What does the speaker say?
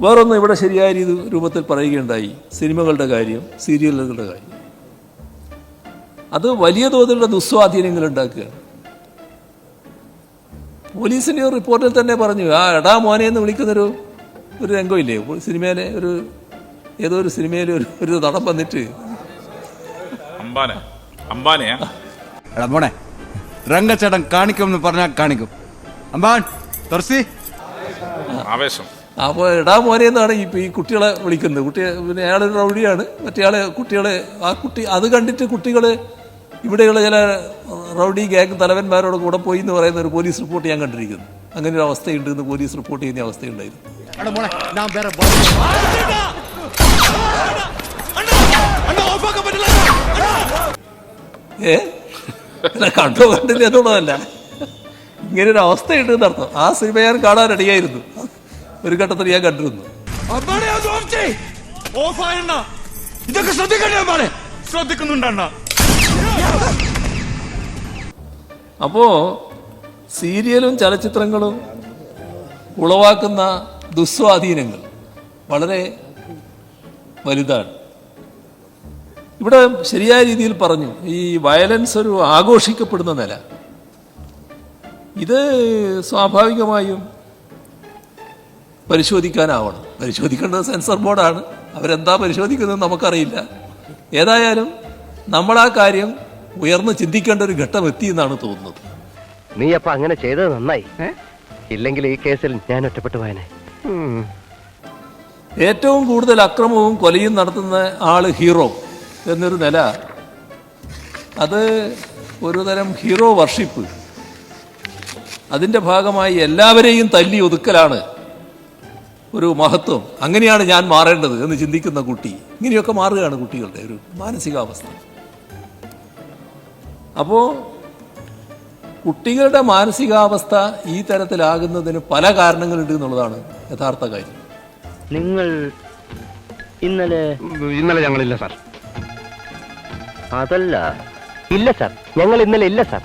വേറൊന്നും ഇവിടെ ശരിയായ രീതി രൂപത്തിൽ പറയുകയുണ്ടായി. സിനിമകളുടെ കാര്യം സീരിയലുകളുടെ കാര്യം. അത് വലിയ തോതിലുള്ള ദുസ്വാധീനങ്ങൾ ഉണ്ടാക്കുകയാണ് പോലീസിന്റെ ഒരു റിപ്പോർട്ടിൽ തന്നെ പറഞ്ഞു ആ എടാ മോനെ എന്ന് വിളിക്കുന്നൊരു ഒരു രംഗമില്ലേ? സിനിമയിലെ ഒരു ഏതോ ഒരു സിനിമയിൽ ഒരു ഒരു നടൻ വന്നിട്ട്. അമ്പാനെ അമ്പാനെയാ എടാ മോനെ രംഗച്ചേട്ടൻ കാണിക്കുമെന്ന് പറഞ്ഞാൽ കാണിക്കും. അമ്പാൻ തുറസി ആവേശം. അപ്പോൾ എടാ മോനെ എന്നാണ് ഈ ഈ കുട്ടികളെ വിളിക്കുന്നത്. കുട്ടി പിന്നെ അയാളൊരു റൗഡിയാണ്. മറ്റേയാളെ കുട്ടികളെ ആ കുട്ടി അത് കണ്ടിട്ട് കുട്ടികൾ ഇവിടെയുള്ള ചില റൗഡി ഗ്യാങ് തലവന്മാരോട് കൂടെ പോയി എന്ന് പറയുന്ന ഒരു പോലീസ് റിപ്പോർട്ട് ഞാൻ കണ്ടിരിക്കുന്നു. അങ്ങനെ ഒരു അവസ്ഥയുണ്ട് എന്ന് പോലീസ് റിപ്പോർട്ട് ചെയ്യുന്ന അവസ്ഥയുണ്ടായിരുന്നു. ഏ? കണ്ടോ കണ്ടില്ല എന്നുള്ളതല്ല. ഇങ്ങനെ ഒരു അവസ്ഥയുണ്ട് എന്നർത്ഥം. ആ സിനിമ ഞാൻ കാണാൻ റെഡിയായിരുന്നു ഒരു ഘട്ടത്തിൽ ഞാൻ കണ്ടിരുന്നു. ഇതൊക്കെ ശ്രദ്ധിക്കണ്ടേ ശ്രദ്ധിക്കുന്നുണ്ടണ്ണ അപ്പോ സീരിയലും ചലച്ചിത്രങ്ങളും ഉളവാക്കുന്ന ദുസ്വാധീനങ്ങൾ വളരെ വലുതാണ്. ഇവിടെ ശരിയായ രീതിയിൽ പറഞ്ഞു ഈ വയലൻസ് ഒരു ആഘോഷിക്കപ്പെടുന്ന നില. ഇത് സ്വാഭാവികമായും പരിശോധിക്കാനാവണം. പരിശോധിക്കേണ്ടത് സെൻസർ ബോർഡാണ്. അവരെന്താ പരിശോധിക്കുന്നത് നമുക്കറിയില്ല. ഏതായാലും നമ്മൾ ആ കാര്യം ഉയർന്ന് ചിന്തിക്കേണ്ട ഒരു ഘട്ടം എത്തി എന്നാണ് തോന്നുന്നത്. നീ അപ്പൊ അങ്ങനെ ചെയ്തത് നന്നായി. ഇല്ലെങ്കിൽ ഈ കേസിൽ ഞാൻ ഒറ്റപ്പെട്ടു പോയനെ. ഏറ്റവും കൂടുതൽ അക്രമവും കൊലയും നടത്തുന്ന ആൾ ഹീറോ എന്നൊരു നില. അത് ഒരു തരം ഹീറോ വർഷിപ്പ്. അതിന്റെ ഭാഗമായി എല്ലാവരെയും തല്ലി ഒതുക്കലാണ് ഒരു മഹത്വം. അങ്ങനെയാണ് ഞാൻ മാറേണ്ടത് എന്ന് ചിന്തിക്കുന്ന കുട്ടി. ഇങ്ങനെയൊക്കെ മാറുകയാണ് കുട്ടികളുടെ ഒരു മാനസികാവസ്ഥ. അപ്പോൾ കുട്ടികളുടെ മാനസികാവസ്ഥ ഈ തരത്തിലാകുന്നതിന് പല കാരണങ്ങളുണ്ട് എന്നുള്ളതാണ് യഥാർത്ഥ കാര്യം. നിങ്ങൾ ഇന്നലെ ഇന്നലെ ഞങ്ങളില്ല സാർ. അതല്ല. ഇല്ല സാർ. ഞങ്ങൾ ഇന്നലെ ഇല്ല സാർ.